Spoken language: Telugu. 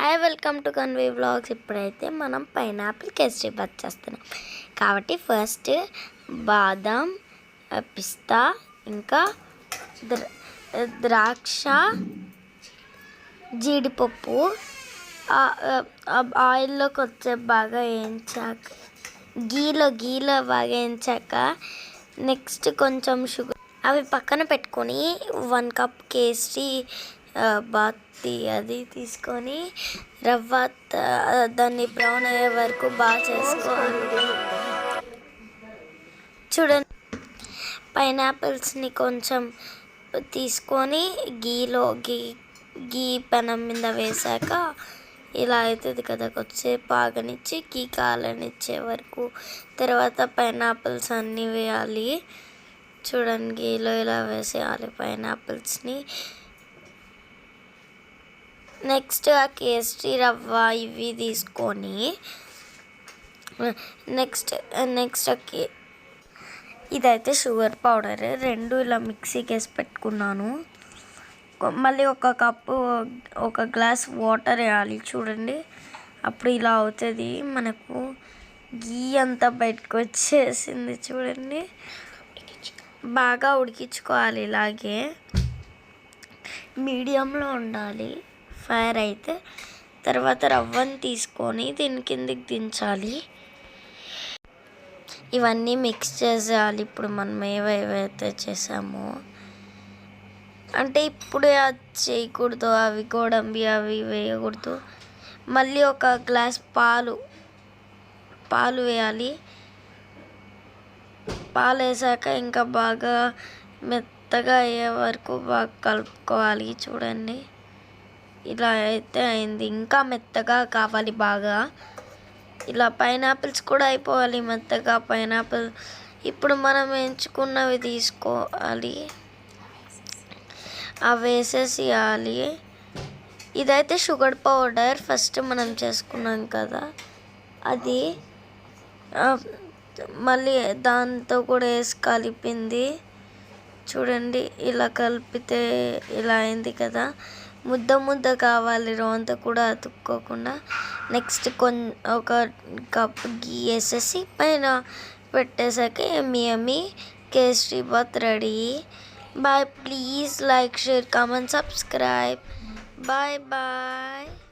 Hi welcome to Kanvi vlogs ఇప్పుడైతే మనం పైనాపిల్ కేసరీ బత్ చేస్తున్నాం. కాబట్టి ఫస్ట్ బాదం పిస్తా ఇంకా ద్రాక్ష జీడిపప్పు ఆయిల్లో ఆ- ఆయిల్లోకి వచ్చే బాగా వేయించాక గీలో గీలో బాగా వేయించాక నెక్స్ట్ కొంచెం షుగర్ అవి పక్కన పెట్టుకొని వన్ కప్ కేసరి బాతి అది తీసుకొని రవ్వ దాన్ని బ్రౌన్ అయ్యే వరకు బాగా చేసుకోవాలి. చూడండి. పైనాపిల్స్ని కొంచెం తీసుకొని గీలో గీ గీ పెనం మీద వేసాక ఇలా అవుతుంది కదా కొద్దిసేపు ఆగనిచ్చి గీ కాలనిచ్చే వరకు తర్వాత పైనాపిల్స్ అన్నీ వేయాలి. చూడండి గీలో ఇలా వేసేయాలి పైనాపిల్స్ని నెక్స్ట్ ఆ కేసరి రవ్వ ఇవి తీసుకొని నెక్స్ట్ నెక్స్ట్ కే ఇదైతే షుగర్ పౌడర్. రెండు ఇలా మిక్సీకి వేసి పెట్టుకున్నాను. మళ్ళీ ఒక కప్పు ఒక గ్లాస్ వాటర్ వేయాలి చూడండి. అప్పుడు ఇలా అవుతుంది. మనకు గీ అంతా బయటకు వచ్చేసింది చూడండి. బాగా ఉడికించుకోవాలి ఇలాగే. మీడియంలో ఉండాలి. ఫైర్ అయితే తర్వాత రవ్వని తీసుకొని దీని కిందికి దించాలి. ఇవన్నీ మిక్స్ చేసేయాలి. ఇప్పుడు మనం ఏవేవైతే చేసామో. అంటే ఇప్పుడే అది చేయకూడదు. అవి గోడంబి అవి వేయకూడదు. మళ్ళీ ఒక గ్లాస్ పాలు పాలు వేయాలి. పాలు వేసాక ఇంకా బాగా మెత్తగా అయ్యే వరకు బాగా కలుపుకోవాలి. చూడండి. ఇలా అయితే అయింది. ఇంకా మెత్తగా కావాలి బాగా. ఇలా పైనాపిల్స్ కూడా అయిపోవాలి మెత్తగా పైనాపిల్. ఇప్పుడు మనం ఎంచుకున్నవి తీసుకోవాలి. అవి వేసేసేయాలి. ఇదైతే షుగర్ పౌడర్ ఫస్ట్ మనం చేసుకున్నాం కదా. అది మళ్ళీ దాంతో కూడా వేసి కలిపింది. చూడండి ఇలా కలిపితే ఇలా అయింది కదా. ముద్ద ముద్ద కావాలి రోంత కూడా అతుక్కోకుండా నెక్స్ట్ కొన్ ఒక కప్ గీ వేసేసి పైన పెట్టేసాక ఎమ్మి ఎమ్మి kesari bath ready. Bye please like share comment subscribe bye bye